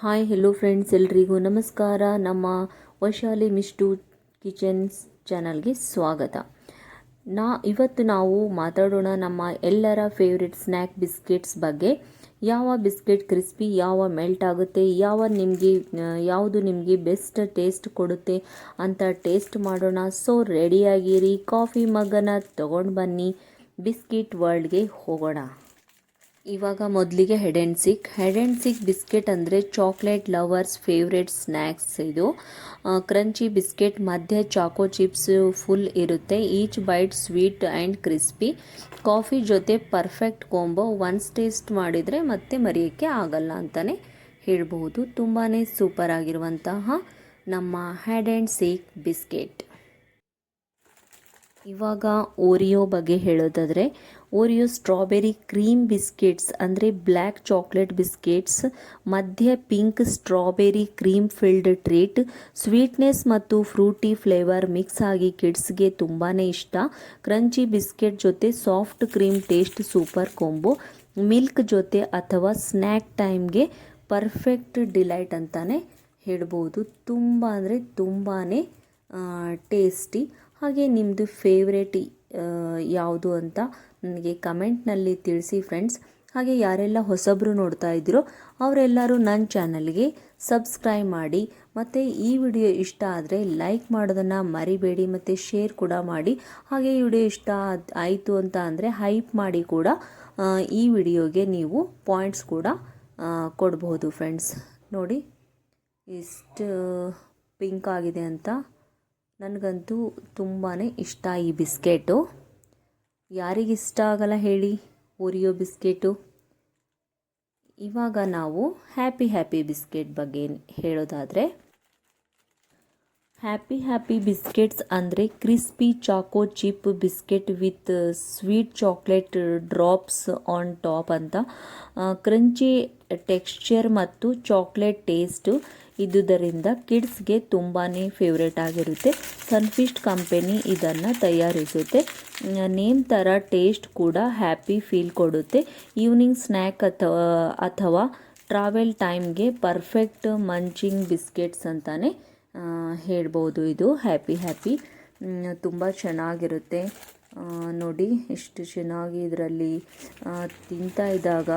Hi hello friends ಎಲ್ರಿಗೂ ನಮಸ್ಕಾರ. ನಮ್ಮ ವೈಶಾಲಿ ಮಿಸ್ಟು ಕಿಚನ್ಸ್ ಚಾನಲ್ಗೆ ಸ್ವಾಗತ. ನಾ, ಇವತ್ತು ನಾವು ಮಾತಾಡೋಣ ನಮ್ಮ ಎಲ್ಲರ ಫೇವ್ರೆಟ್ ಸ್ನ್ಯಾಕ್ ಬಿಸ್ಕೆಟ್ಸ್ ಬಗ್ಗೆ. ಯಾವ ಬಿಸ್ಕೆಟ್ ಕ್ರಿಸ್ಪಿ ಯಾವ ಮೆಲ್ಟ್ ಆಗುತ್ತೆ, ಯಾವ ನಿಮಗೆ ಯಾವುದು ನಿಮಗೆ ಬೆಸ್ಟ್ ಟೇಸ್ಟ್ ಕೊಡುತ್ತೆ ಅಂತ ಟೇಸ್ಟ್ ಮಾಡೋಣ. ಸೊ ರೆಡಿಯಾಗಿರಿ ಕಾಫಿ ಮಗನ ತೊಗೊಂಡು ಬನ್ನಿ ಬಿಸ್ಕಿಟ್ ವರ್ಲ್ಡ್ಗೆ ಹೋಗೋಣ. ಇವಾಗ ಮೊದಲಿಗೆ hide and seek hide and seek biscuit ಅಂದರೆ ಚಾಕ್ಲೇಟ್ ಲವರ್ಸ್ ಫೇವ್ರೆಟ್ ಸ್ನ್ಯಾಕ್ಸ್ ಇದು. ಕ್ರಂಚಿ ಬಿಸ್ಕೆಟ್ ಮಧ್ಯೆ ಚಾಕೋ ಚಿಪ್ಸ್ ಫುಲ್ ಇರುತ್ತೆ. Each bite sweet and crispy coffee ಜೊತೆ ಪರ್ಫೆಕ್ಟ್ ಕೊಂಬೋ ಒನ್ಸ್ ಟೇಸ್ಟ್ ಮಾಡಿದರೆ ಮತ್ತೆ ಮರೆಯೋಕ್ಕೆ ಆಗಲ್ಲ ಅಂತಲೇ ಹೇಳ್ಬೋದು ತುಂಬಾ ಸೂಪರ್ ಆಗಿರುವಂತಹ ನಮ್ಮ ಹೆಡ್ ಆ್ಯಂಡ್ ಸಿಕ್ ಬಿಸ್ಕೆಟ್ ಇವಾಗ ಓರಿಯೋ ಬಗ್ಗೆ ಹೇಳೋದಾದರೆ ಓರಿಯೋ ಸ್ಟ್ರಾಬೆರಿ ಕ್ರೀಮ್ ಬಿಸ್ಕೆಟ್ಸ್ ಅಂದರೆ ಬ್ಲ್ಯಾಕ್ ಚಾಕ್ಲೇಟ್ ಬಿಸ್ಕೆಟ್ಸ್ ಮಧ್ಯೆ pink strawberry cream filled treat sweetness ಮತ್ತು ಫ್ರೂಟಿ ಫ್ಲೇವರ್ ಮಿಕ್ಸ್ ಆಗಿ ಕಿಡ್ಸ್ಗೆ ತುಂಬಾ ಇಷ್ಟ. ಕ್ರಂಚಿ ಬಿಸ್ಕೆಟ್ ಜೊತೆ soft cream taste super combo milk ಜೊತೆ ಅಥವಾ ಸ್ನ್ಯಾಕ್ ಟೈಮ್ಗೆ ಪರ್ಫೆಕ್ಟ್ ಡಿಲೈಟ್ ಅಂತಲೇ ಹೇಳ್ಬೋದು. ತುಂಬ ಅಂದರೆ ತುಂಬಾ ಟೇಸ್ಟಿ ಹಾಗೆ ನಿಮ್ಮದು ಫೇವ್ರೇಟ್ ಯಾವುದು ಅಂತ ನನಗೆ ಕಮೆಂಟ್ನಲ್ಲಿ ತಿಳಿಸಿ ಫ್ರೆಂಡ್ಸ್ ಹಾಗೆ ಯಾರೆಲ್ಲ ಹೊಸಬ್ರು ನೋಡ್ತಾ ಇದ್ದೀರೋ ಅವರೆಲ್ಲರೂ ನನ್ನ ಚಾನಲ್ಗೆ ಸಬ್ಸ್ಕ್ರೈಬ್ ಮಾಡಿ, ಮತ್ತು ಈ ವಿಡಿಯೋ ಇಷ್ಟ ಆದರೆ ಲೈಕ್ ಮಾಡೋದನ್ನು ಮರಿಬೇಡಿ, ಮತ್ತು ಶೇರ್ ಕೂಡ ಮಾಡಿ. ಹಾಗೆ ಈ ವಿಡಿಯೋ ಇಷ್ಟ ಆಯಿತು ಅಂತ ಅಂದರೆ ಹೈಪ್ ಮಾಡಿ ಕೂಡ ಈ ವಿಡಿಯೋಗೆ ನೀವು ಪಾಯಿಂಟ್ಸ್ ಕೂಡ ಕೊಡಬಹುದು ಫ್ರೆಂಡ್ಸ್ ನೋಡಿ, ಇಷ್ಟು ಪಿಂಕ್ ಆಗಿದೆ ಅಂತ. ನನಗಂತೂ ತುಂಬಾ ಇಷ್ಟ ಈ ಬಿಸ್ಕೆಟು. ಯಾರಿಗಿಷ್ಟ ಆಗಲ್ಲ ಹೇಳಿ, ಓರಿಯೋ ಬಿಸ್ಕೆಟು. ಇವಾಗ ನಾವು ಹ್ಯಾಪಿ ಹ್ಯಾಪಿ ಬಿಸ್ಕೆಟ್ ಬಗ್ಗೆ ಹೇಳೋದಾದರೆ, ಹ್ಯಾಪಿ ಹ್ಯಾಪಿ ಬಿಸ್ಕೆಟ್ಸ್ ಅಂದರೆ crispy choco chip biscuit with sweet chocolate drops on top ಅಂತ ಕ್ರಂಚಿ ಟೆಕ್ಸ್ಚರ್ ಮತ್ತು ಚಾಕ್ಲೇಟ್ ಟೇಸ್ಟು ಇದ್ದುದರಿಂದ ಕಿಡ್ಸ್ಗೆ ತುಂಬಾ ಫೇವ್ರೇಟ್ ಆಗಿರುತ್ತೆ. ಸನ್ಫಿಸ್ಟ್ ಕಂಪೆನಿ ಇದನ್ನು ತಯಾರಿಸುತ್ತೆ. ನೇಮ್ ಥರ ಟೇಸ್ಟ್ ಕೂಡ ಹ್ಯಾಪಿ ಫೀಲ್ ಕೊಡುತ್ತೆ. ಈವ್ನಿಂಗ್ ಸ್ನ್ಯಾಕ್ ಅಥವಾ ಅಥವಾ ಟ್ರಾವೆಲ್ ಟೈಮ್ಗೆ ಪರ್ಫೆಕ್ಟ್ ಮಂಚಿಂಗ್ ಬಿಸ್ಕೆಟ್ಸ್ ಅಂತಲೇ ಹೇಳ್ಬೋದು ಇದು. ಹ್ಯಾಪಿ ಹ್ಯಾಪಿ ತುಂಬ ಚೆನ್ನಾಗಿರುತ್ತೆ. ನೋಡಿ ಎಷ್ಟು ಚೆನ್ನಾಗಿ ಇದರಲ್ಲಿ ತಿಂತಾ ಇದ್ದಾಗ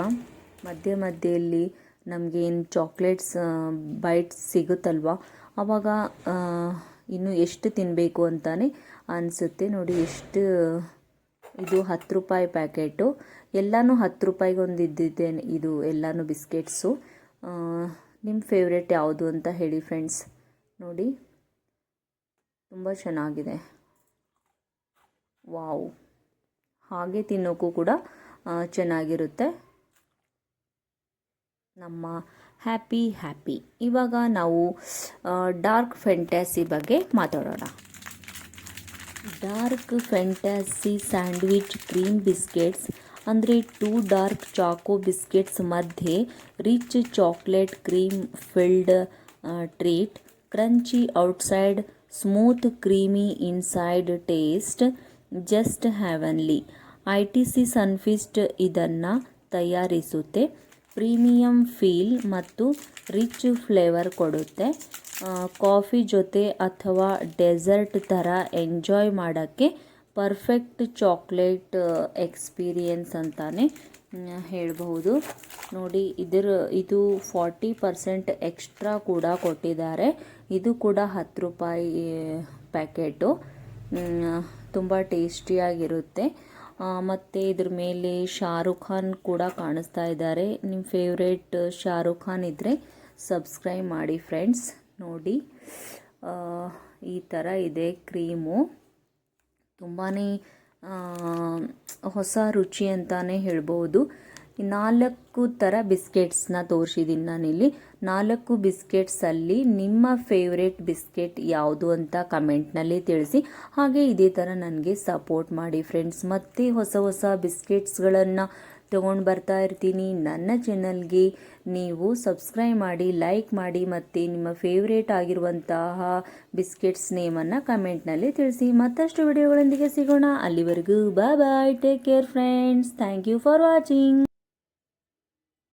ಮಧ್ಯೆ ಮಧ್ಯೆಯಲ್ಲಿ ನಮಗೇನು ಚಾಕ್ಲೇಟ್ಸ್ ಬೈಟ್ಸ್ ಸಿಗುತ್ತಲ್ವ? ಆವಾಗ ಇನ್ನು ಎಷ್ಟು ತಿನ್ನಬೇಕು ಅಂತಾನೆ ಅನಿಸುತ್ತೆ. ನೋಡಿ, ಎಷ್ಟು, ಇದು ಹತ್ತು ರೂಪಾಯಿ ಪ್ಯಾಕೆಟು ಎಲ್ಲನೂ ಹತ್ತು ರೂಪಾಯಿಗೆ ಒಂದು ಇದ್ದಿದ್ದೆ ಇದು, ಎಲ್ಲನೂ ಬಿಸ್ಕೆಟ್ಸು ನಿಮ್ಮ ಫೇವ್ರೇಟ್ ಯಾವುದು ಅಂತ ಹೇಳಿ ಫ್ರೆಂಡ್ಸ್ ನೋಡಿ, ತುಂಬ ಚೆನ್ನಾಗಿದೆ. ವಾವ್. ಹಾಗೆ ತಿನ್ನೋಕ್ಕೂ ಕೂಡ ಚೆನ್ನಾಗಿರುತ್ತೆ. ನಮ್ಮ ಹ್ಯಾಪಿ ಹ್ಯಾಪಿ ಇವಾಗ ನಾವು ಡಾರ್ಕ್ ಫೆಂಟ್ಯಾಸಿ ಬಗ್ಗೆ ಮಾತಾಡೋಣ. Dark fantasy sandwich cream biscuits ಅಂದರೆ ಟೂ ಡಾರ್ಕ್ ಚಾಕೋ ಬಿಸ್ಕೆಟ್ಸ್ ಮಧ್ಯೆ rich chocolate cream filled treat crunchy outside smooth creamy inside taste just heavenly I T C Sunfeast ಇದನ್ನು ತಯಾರಿಸುತ್ತೆ. ಪ್ರೀಮಿಯಂ ಫೀಲ್ ಮತ್ತು rich flavour ಕೊಡುತ್ತೆ. Coffee ಜೊತೆ ಅಥವಾ dessert ಥರ enjoy ಮಾಡೋಕ್ಕೆ ಪರ್ಫೆಕ್ಟ್ ಚಾಕ್ಲೇಟ್ ಎಕ್ಸ್ಪೀರಿಯನ್ಸ್ ಅಂತಾನೆ ಹೇಳಬಹುದು. ನೋಡಿ, ಇದರ, ಇದು ಫಾರ್ಟಿ ಪರ್ಸೆಂಟ್ ಎಕ್ಸ್ಟ್ರಾ ಕೂಡ ಕೊಟ್ಟಿದ್ದಾರೆ. ಇದು ಕೂಡ ಹತ್ತು ರೂಪಾಯಿ ಪ್ಯಾಕೆಟು. ತುಂಬ ಟೇಸ್ಟಿಯಾಗಿರುತ್ತೆ. ಮತ್ತು ಇದ್ರ ಮೇಲೆ ಶಾರುಖ್ ಖಾನ್ ಕೂಡ ಕಾಣಿಸ್ತಾ ಇದ್ದಾರೆ. ನಿಮ್ಮ ಫೇವ್ರೇಟ್ ಶಾರುಖ್ ಖಾನ್ ಇದ್ದರೆ ಸಬ್ಸ್ಕ್ರೈಬ್ ಮಾಡಿ ಫ್ರೆಂಡ್ಸ್ ನೋಡಿ ಈ ಥರ ಇದೆ ಕ್ರೀಮು. ತುಂಬಾ ಹೊಸ ರುಚಿ ಅಂತಲೇ ಹೇಳ್ಬೋದು. ನಾಲ್ಕು ಥರ ಬಿಸ್ಕೆಟ್ಸ್ನ ತೋರಿಸಿದ್ದೀನಿ ನಾನಿಲ್ಲಿ. ನಾಲ್ಕು ಬಿಸ್ಕೆಟ್ಸಲ್ಲಿ ನಿಮ್ಮ ಫೇವ್ರೇಟ್ ಬಿಸ್ಕೆಟ್ ಯಾವುದು ಅಂತ ಕಮೆಂಟ್ನಲ್ಲಿ ತಿಳಿಸಿ. ಹಾಗೆ ಇದೇ ಥರ ನನಗೆ ಸಪೋರ್ಟ್ ಮಾಡಿ ಫ್ರೆಂಡ್ಸ್ ಮತ್ತೆ ಹೊಸ ಹೊಸ ಬಿಸ್ಕೆಟ್ಸ್ಗಳನ್ನು ತೊಗೊಂಡು ಬರ್ತಾ ಇರ್ತೀನಿ. ನನ್ನ ಚಾನಲ್ಗೆ ನೀವು ಸಬ್ಸ್ಕ್ರೈಬ್ ಮಾಡಿ ಲೈಕ್ ಮಾಡಿ, ಮತ್ತು ನಿಮ್ಮ ಫೇವ್ರೇಟ್ ಆಗಿರುವಂತಹ ಬಿಸ್ಕೆಟ್ಸ್ ನೇಮನ್ನು ಕಮೆಂಟ್ನಲ್ಲಿ ತಿಳಿಸಿ. ಮತ್ತಷ್ಟು ವಿಡಿಯೋಗಳೊಂದಿಗೆ ಸಿಗೋಣ. ಅಲ್ಲಿವರೆಗೂ bye bye take care friends thank you for watching